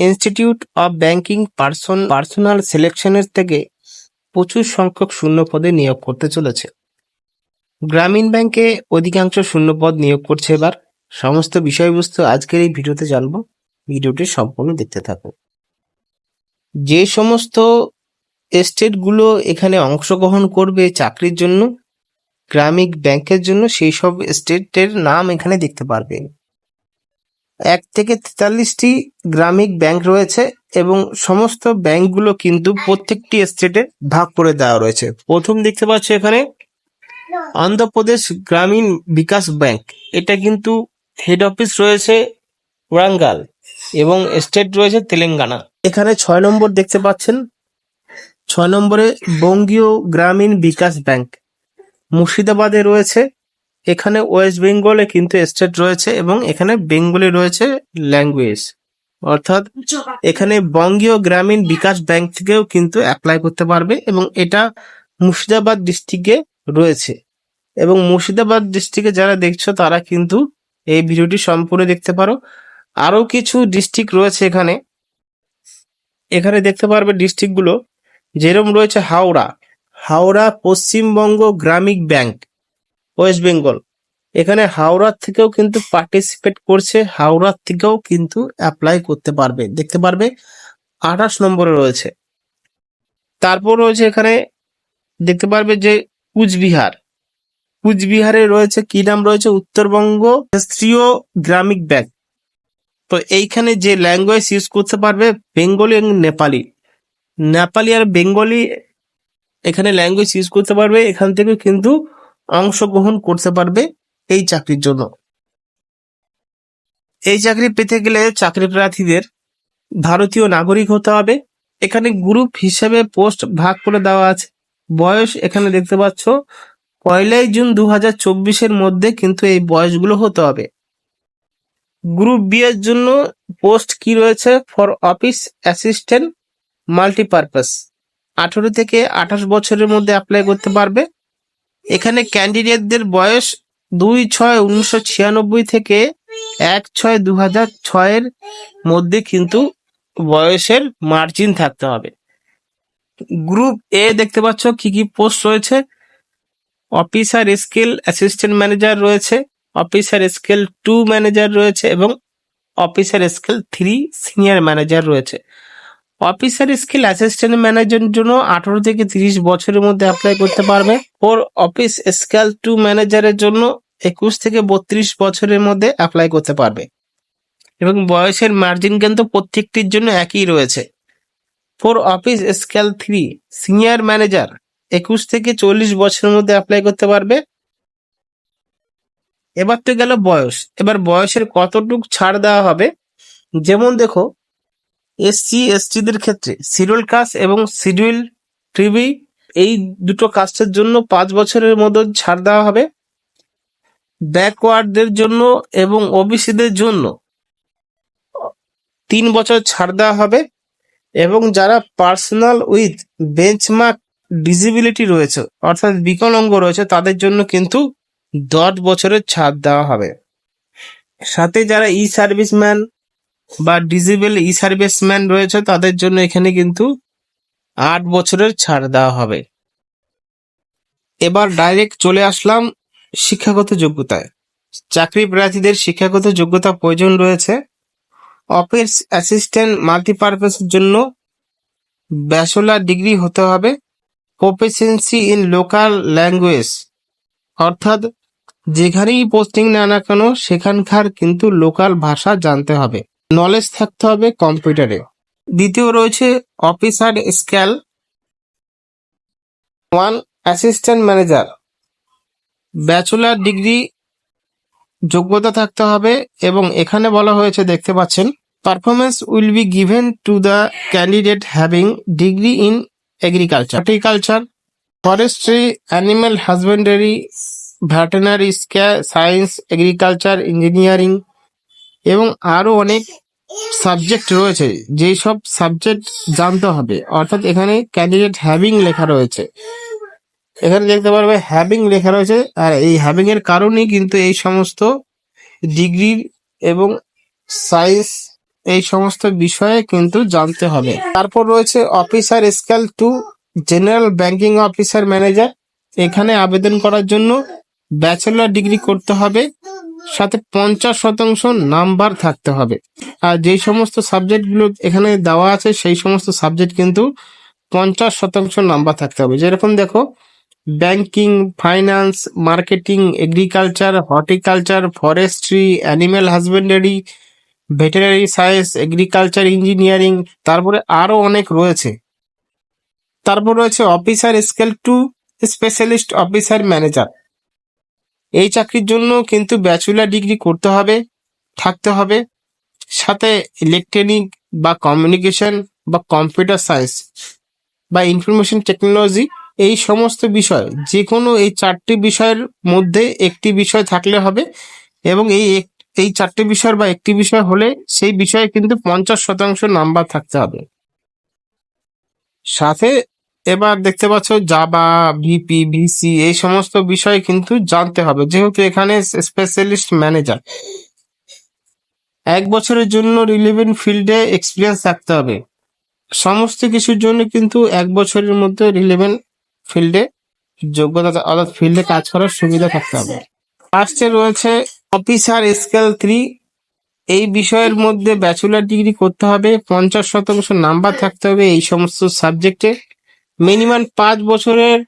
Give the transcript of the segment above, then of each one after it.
Institute of banking person personnel সিলেকশনের থেকে প্রচুর সংখ্যক শূন্য পদে নিয়োগ করতে চলেছে। গ্রামীণ ব্যাংকে অধিকাংশ শূন্য পদ নিয়োগ করছে এবার। সমস্ত বিষয়বস্তু আজকের এই ভিডিওতে জানব। ভিডিওটি সম্পূর্ণ দেখতে থাকুন। যে সমস্ত স্টেটগুলো এখানে অংশগ্রহণ করবে চাকরির জন্য, গ্রামীণ ব্যাংকের জন্য, সেই সব স্টেটের নাম এখানে দেখতে পারবেন। এক থেকে তেতাল্লিশটি গ্রামীণ ব্যাংক রয়েছে এবং সমস্ত ব্যাংকগুলো কিন্তু প্রত্যেকটি স্টেটে ভাগ করে দেওয়া রয়েছে। প্রথম দেখতে পাচ্ছ এখানে অন্ধ্রপ্রদেশ গ্রামীণ বিকাশ ব্যাংক। এটা কিন্তু হেড অফিস রয়েছে ওরাঙ্গাল এবং স্টেট রয়েছে তেলেঙ্গানা। এখানে ছয় নম্বর দেখতে পাচ্ছেন। ছয় নম্বরে বঙ্গীয় গ্রামীণ বিকাশ ব্যাংক। মুর্শিদাবাদে রয়েছে এখানে ওয়েস্ট বেঙ্গলে কিন্তু স্টেট রয়েছে এবং এখানে বেঙ্গলি রয়েছে ল্যাঙ্গুয়েজ। অর্থাৎ এখানে বঙ্গীয় গ্রামীণ বিকাশ ব্যাংক থেকেও কিন্তু অ্যাপ্লাই করতে পারবে এবং এটা মুর্শিদাবাদ ডিস্ট্রিক্টে রয়েছে। এবং মুর্শিদাবাদ ডিস্ট্রিক্টে যারা দেখছ তারা কিন্তু এই ভিডিওটি সম্পূর্ণ দেখতে পারো। আরও কিছু ডিস্ট্রিক্ট রয়েছে এখানে। এখানে দেখতে পারবে ডিস্ট্রিক্টগুলো যেরকম রয়েছে হাওড়া। হাওড়া পশ্চিমবঙ্গ গ্রামীণ ব্যাংক। ওয়েস্ট বেঙ্গল। এখানে হাওড়ার থেকেও কিন্তু পার্টিসিপেট করছে হাওড়ার থেকেও কিন্তু অ্যাপ্লাই করতে পারবে। দেখতে পারবে, আঠাশ নম্বরে রয়েছে। তারপর রয়েছে এখানে, দেখতে পারবে যে কুচবিহার। কুচবিহারে রয়েছে, কি নাম রয়েছে? উত্তরবঙ্গ রাষ্ট্রীয় গ্রামীণ ব্যাংক। তো এইখানে যে ল্যাঙ্গুয়েজ ইউজ করতে পারবে, বেঙ্গলি এবং নেপালি। নেপালি আর বেঙ্গলি এখানে ল্যাঙ্গুয়েজ ইউজ করতে পারবে, এখান থেকে কিন্তু অংশগ্রহণ করতে পারবে এই চাকরির জন্য। এই চাকরি পেতে গেলে চাকরি প্রার্থীদের ভারতীয় নাগরিক হতে হবে। এখানে গ্রুপ হিসেবে পোস্ট ভাগ করে দেওয়া আছে। বয়স এখানে দেখতে পাচ্ছ, পয়লাই জুন দু হাজার চব্বিশের মধ্যে কিন্তু এই বয়সগুলো হতে হবে। গ্রুপ বি এর জন্য পোস্ট কি রয়েছে? For office assistant multipurpose. আঠারো থেকে আঠাশ বছরের মধ্যে অ্যাপ্লাই করতে পারবে। এখানে ক্যান্ডিডেটদের বয়স দুই ছয় উনিশশো ছিয়ানব্বই থেকে এক ছয় দু হাজার ছয়ের মধ্যে কিন্তু বয়সের মার্জিন থাকতে হবে। গ্রুপ এ দেখতে পাচ্ছ কি কি পোস্ট রয়েছে। অফিসার স্কেল অ্যাসিস্ট্যান্ট ম্যানেজার রয়েছে অফিসার স্কেল টু ম্যানেজার রয়েছে এবং officer scale three senior manager রয়েছে। অফিসার স্কিল অ্যাসিস্ট্যান্ট ম্যানেজারের জন্য আঠারো থেকে তিরিশ বছরের মধ্যে অ্যাপ্লাই করতে পারবে। ওর অফিস স্কেল টু ম্যানেজারের জন্য একুশ থেকে বত্রিশ বছরের মধ্যে অ্যাপ্লাই করতে পারবে। এবং বয়সের মার্জিন কিন্তু প্রত্যেকটির জন্য একই রয়েছে। For office scale three senior manager একুশ থেকে চল্লিশ বছরের মধ্যে অ্যাপ্লাই করতে পারবে। এবার তো গেল বয়স। এবার বয়সের কতটুক ছাড় দেওয়া হবে? যেমন দেখো এসসি এসটিদের ক্ষেত্রে শিডিউল কাস্ট এবং শিডিউল ট্রিবি এই দুটো কাস্টের জন্য পাঁচ বছরের মতো ছাড় দেওয়া হবে। ব্যাকওয়ার্ডদের জন্য এবং ওবিসিদের জন্য তিন বছর ছাড় দেওয়া হবে এবং যারা পার্সোনাল উইথ বেঞ্চমার্ক ডিজিবিলিটি রয়েছে, অর্থাৎ বিকলাঙ্গ রয়েছে, তাদের জন্য কিন্তু দশ বছরের ছাড় দেওয়া হবে। সাথে যারা ই সার্ভিসম্যান বা ডিজেবল ই সার্ভিসম্যান রয়েছে, তাদের জন্য এখানে কিন্তু আট বছরের ছাড় দেওয়া হবে। এবার ডাইরেক্ট চলে আসলাম শিক্ষাগত যোগ্যতায়। চাকরি প্রার্থীদের শিক্ষাগত যোগ্যতা প্রয়োজন রয়েছে। অফিস অ্যাসিস্ট্যান্ট মাল্টিপারপাসের জন্য ব্যাচেলার ডিগ্রি হতে হবে। প্রফেসেন্সি ইন লোকাল ল্যাঙ্গুয়েজ, অর্থাৎ যেখানেই পোস্টিং না না কেন, সেখানকার কিন্তু লোকাল ভাষা জানতে হবে। নলেজ থাকতে হবে কম্পিউটারে দ্বিতীয় রয়েছে officer scale one assistant manager bachelor degree যোগ্যতা থাকতে হবে এবং এখানে বলা হয়েছে, দেখতে পাচ্ছেন performance will be given to the candidate having degree in agriculture horticulture forestry animal husbandry veterinary science agriculture engineering এবং আরও অনেক সাবজেক্ট রয়েছে, যেই সব সাবজেক্ট জানতে হবে। অর্থাৎ এখানে ক্যান্ডিডেট হ্যাভিং লেখা রয়েছে। এখানে দেখতে পারবে হ্যাভিং লেখা রয়েছে, আর এই হ্যাভিং এর কারণেই কিন্তু এই সমস্ত ডিগ্রি এবং সায়েন্স এই সমস্ত বিষয়ে কিন্তু জানতে হবে। তারপর রয়েছে officer scale two general banking officer manager এখানে আবেদন করার জন্য ব্যাচেলর ডিগ্রি করতে হবে। সাথে পঞ্চাশ শতাংশ নাম্বার থাকতে হবে। আর যেই সমস্ত সাবজেক্টগুলো এখানে দেওয়া আছে, সেই সমস্ত সাবজেক্ট কিন্তু পঞ্চাশ শতাংশ নাম্বার থাকতে হবে। যেরকম দেখো banking finance marketing agriculture horticulture forestry animal husbandry veterinary science agriculture engineering তারপরে আরও অনেক রয়েছে। তারপর রয়েছে officer scale two specialist officer manager এই চাকরির জন্য কিন্তু ব্যাচেলার ডিগ্রি করতে হবে, থাকতে হবে। সাথে ইলেকট্রনিক বা কমিউনিকেশন বা কম্পিউটার সায়েন্স বা ইনফরমেশন টেকনোলজি এই সমস্ত বিষয় যে কোনো এই চারটি বিষয়ের মধ্যে একটি বিষয় থাকলে হবে এবং এই এই চারটি বিষয় বা একটি বিষয় হলে সেই বিষয়ে কিন্তু পঞ্চাশ শতাংশ নাম্বার থাকতে হবে। সাথে এবার দেখতে পাচ্ছ জাবা ভিপি ভিসি এই সমস্ত বিষয় কিন্তু জানতে হবে। যেহেতু এখানে স্পেশালিস্ট ম্যানেজার এক বছরের জন্য রিলেভেন্ট ফিল্ডে এক্সপিরিয়েন্স থাকতে হবে। সমস্ত কিছুর জন্য কিন্তু এক বছরের মধ্যে রিলেভেন্ট ফিল্ডে যোগ্যতা, অর্থাৎ ফিল্ডে কাজ করার সুবিধা থাকতে হবে। ফার্স্টে রয়েছে অফিসার স্কেল থ্রি এই বিষয়ের মধ্যে ব্যাচেলার ডিগ্রি করতে হবে, পঞ্চাশ শতাংশ নাম্বার থাকতে হবে এই সমস্ত সাবজেক্টে মিনিমাম পাঁচ বছরের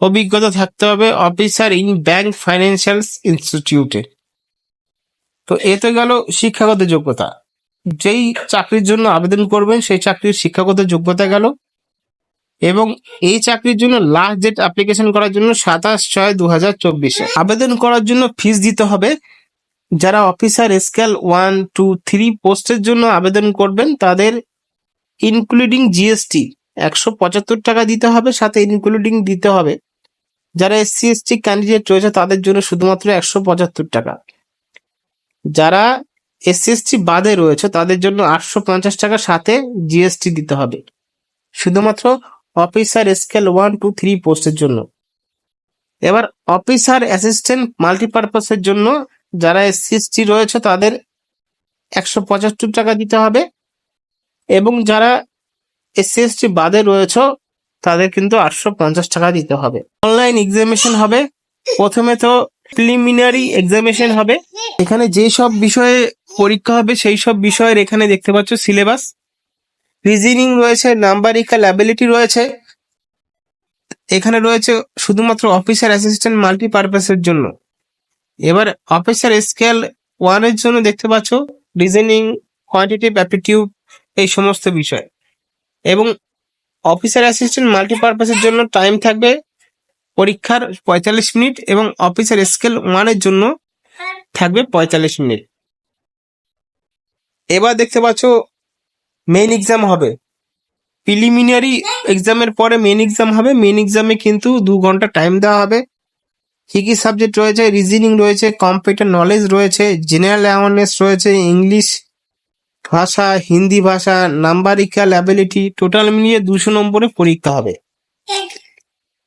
অভিজ্ঞতা থাকতে হবে অফিসার ইন ব্যাংক ফাইন্যান্সিয়াল ইনস্টিটিউটে। তো এ তো গেল শিক্ষাগত যোগ্যতা। যেই চাকরির জন্য আবেদন করবেন, সেই চাকরির শিক্ষাগত যোগ্যতা গেল। এবং এই চাকরির জন্য লাস্ট ডেট অ্যাপ্লিকেশন করার জন্য সাতাশ ছয় দু হাজার চব্বিশে। আবেদন করার জন্য ফিস দিতে হবে। যারা officer scale one two three পোস্টের জন্য আবেদন করবেন, তাদের ইনক্লুডিং জিএসটি একশো পঁচাত্তর টাকা দিতে হবে, সাথে ইনক্লুডিং দিতে হবে। যারা এসসি এসটি ক্যান্ডিডেট রয়েছে, তাদের জন্য শুধুমাত্র একশো পঁচাত্তর টাকা। যারা এসসি এসটি বাদে রয়েছে, তাদের জন্য আটশো পঞ্চাশ টাকা, সাথে জিএসটি দিতে হবে। শুধুমাত্র officer scale one two three পোস্টের জন্য। এবার অফিসার অ্যাসিস্ট্যান্ট মাল্টিপারপাসের জন্য যারা এসসি এসটি রয়েছে, তাদের একশো পঁচাত্তর টাকা দিতে হবে। এবং যারা এসসি বাদে রয়েছে, তাদের কিন্তু আটশো পঞ্চাশ টাকা দিতে হবে। অনলাইন এক্সামিনেশন হবে। প্রথমে তো প্রিলিমিনারি এক্সামিনেশন হবে। এখানে যে সব বিষয়ে পরীক্ষা হবে, সেই সব বিষয়ের এখানে দেখতে পাচ্ছ সিলেবাস রিজনিং রয়েছে নাম্বারিক্যাল অ্যাবিলিটি রয়েছে। এখানে রয়েছে শুধুমাত্র অফিসার অ্যাসিস্ট্যান্ট মাল্টিপারপাসের জন্য। এবার অফিসার স্কেল ওয়ানের জন্য দেখতে পাচ্ছ রিজনিং কোয়ান্টিটিভ অ্যাপটিটিউড এই সমস্ত বিষয়। এবং অফিসার অ্যাসিস্ট্যান্ট মাল্টিপারপাসের জন্য টাইম থাকবে পরীক্ষার পঁয়তাল্লিশ মিনিট এবং অফিসার স্কেল ওয়ানের জন্য থাকবে পঁয়তাল্লিশ মিনিট। এবার দেখতে পাচ্ছ মেইন এক্সাম হবে। প্রিলিমিনারি এক্সামের পরে মেইন এক্সাম হবে। মেইন এক্সামে কিন্তু দু ঘণ্টা টাইম দেওয়া হবে। কি কি সাবজেক্ট রয়েছে? রিজনিং রয়েছে কম্পিউটার নলেজ রয়েছে জেনারেল অ্যাওয়ারনেস রয়েছে ইংলিশ ভাষা, হিন্দি ভাষা নাম্বারিক্যাল অ্যাবিলিটি টোটাল মিলিয়ে দুশো নম্বরে পরীক্ষা হবে।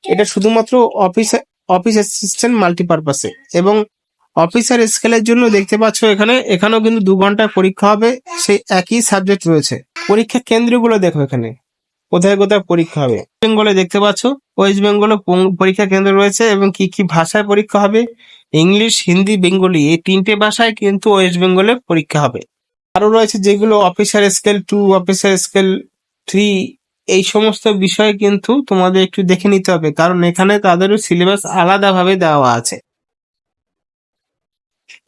এটা শুধুমাত্র অফিস অফিস অ্যাসিস্ট্যান্ট মাল্টিপারপাসে এবং অফিসার স্কেলের জন্য দেখতে পাচ্ছ এখানে, এখানেও কিন্তু দু ঘন্টায় পরীক্ষা হবে, সেই একই সাবজেক্ট রয়েছে। পরীক্ষা কেন্দ্রগুলো দেখো এখানে, কোথায় কোথায় পরীক্ষা হবে। বেঙ্গলে দেখতে পাচ্ছ ওয়েস্ট বেঙ্গলে পরীক্ষা কেন্দ্র রয়েছে এবং কি কি ভাষায় পরীক্ষা হবে? ইংলিশ হিন্দি বেঙ্গলি এই তিনটে ভাষায় কিন্তু ওয়েস্ট বেঙ্গলে পরীক্ষা হবে। আরও রয়েছে যেগুলো officer scale two officer scale three এই সমস্ত বিষয় কিন্তু তোমাদের একটু দেখে নিতে হবে। কারণ এখানে তাদেরও সিলেবাস আলাদাভাবে দেওয়া আছে।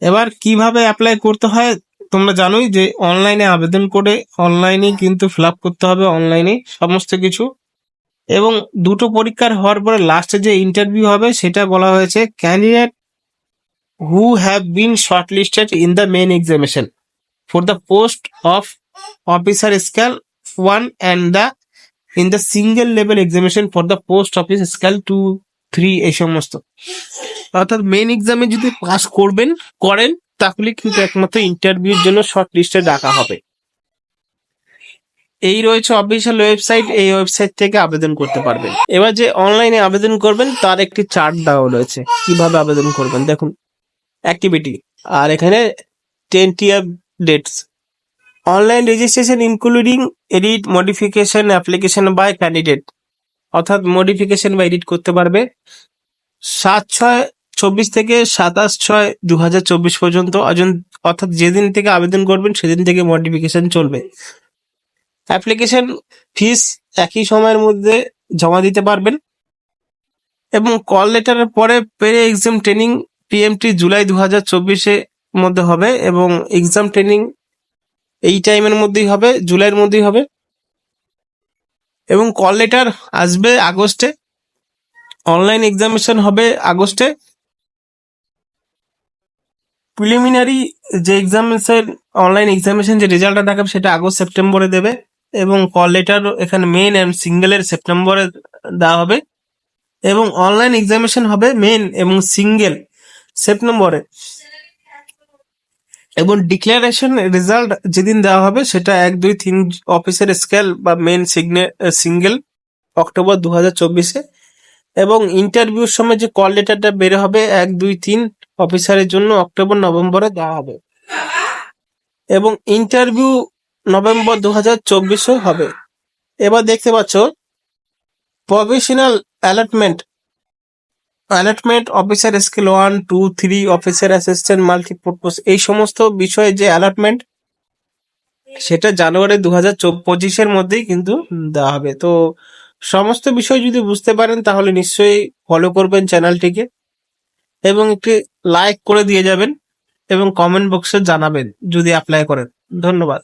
এবার কীভাবে অ্যাপ্লাই করতে হয়, তোমরা জানোই যে অনলাইনে আবেদন করে অনলাইনে কিন্তু ফিল করতে হবে অনলাইনে সমস্ত কিছু। এবং দুটো পরীক্ষার হওয়ার পরে লাস্টে যে ইন্টারভিউ হবে, সেটা বলা হয়েছে candidate who have been shortlisted in the main examination for the post of officer scale one and the in the single level examination for the post office scale two three এই সমস্ত। অর্থাৎ main এক্সামে যদি pass করবেন, করেন, তাহলে কিন্তু একমাত্র ইন্টারভিউর জন্য শর্ট লিস্টে ডাকা হবে। এই রয়েছে অফিসিয়াল ওয়েবসাইট এই ওয়েবসাইট থেকে আবেদন করতে পারবেন। এবার যে অনলাইনে আবেদন করবেন, তার একটি চার্ট দেওয়া রয়েছে। কীভাবে আবেদন করবেন? দেখুন অ্যাক্টিভিটি আর এখানে tentative dates online registration including edit modification application by candidate অর্থাৎ মডিফিকেশন বা এডিট করতে পারবে। সাত ছয় চব্বিশ থেকে সাতাশ ছয় দু হাজার চব্বিশ পর্যন্ত অর্থাৎ যেদিন থেকে আবেদন করবেন সেদিন থেকে মডিফিকেশন চলবে। অ্যাপ্লিকেশন ফিস একই সময়ের মধ্যে জমা দিতে পারবেন। এবং কল লেটারের পরে পেরে এক্সাম ট্রেনিং পিএমটি জুলাই দু হাজার চব্বিশে মধ্যে হবে এবং এক্সাম ট্রেনিং এই টাইমের মধ্যেই হবে, জুলাইয়ের মধ্যেই হবে। এবং কল লেটার আসবে আগস্টে। অনলাইন এক্সামিনেশন হবে আগস্টে। প্রিলিমিনারি যে এক্সামিনেশন অনলাইন এক্সামিনেশন যে রেজাল্টটা দেখাবে সেটা আগস্ট সেপ্টেম্বরে দেবে এবং কল লেটার এখানে মেন অ্যান্ড সিঙ্গেলের সেপ্টেম্বরে দেওয়া হবে। এবং অনলাইন এক্সামিনেশন হবে মেন এবং সিঙ্গেল সেপ্টেম্বরে এবং ডিক্লারেশন রেজাল্ট যেদিন দেওয়া হবে, সেটা এক, দুই, তিন অফিসের স্কেল বা মেন সিগনে সিঙ্গেল অক্টোবর দু হাজার চব্বিশে। এবং ইন্টারভিউর সময় যে কল লেটারটা বের হবে, এক, দুই, তিন অফিসারের জন্য অক্টোবর, নভেম্বরে দেওয়া হবে। এবং ইন্টারভিউ নভেম্বর দু হাজার চব্বিশে হবে। এবার দেখতে পাচ্ছ professional allotment allotment officer scale one two three officer assistant multipurpose এই সমস্ত বিষয়ে যে অ্যালটমেন্ট সেটা জানুয়ারি দু হাজার পঁচিশের মধ্যেই কিন্তু দেওয়া হবে। তো সমস্ত বিষয় যদি বুঝতে পারেন, তাহলে নিশ্চয়ই ফলো করবেন চ্যানেলটিকে এবং একটি লাইক করে দিয়ে যাবেন এবং কমেন্ট বক্সে জানাবেন, যদি অ্যাপ্লাই করেন। ধন্যবাদ।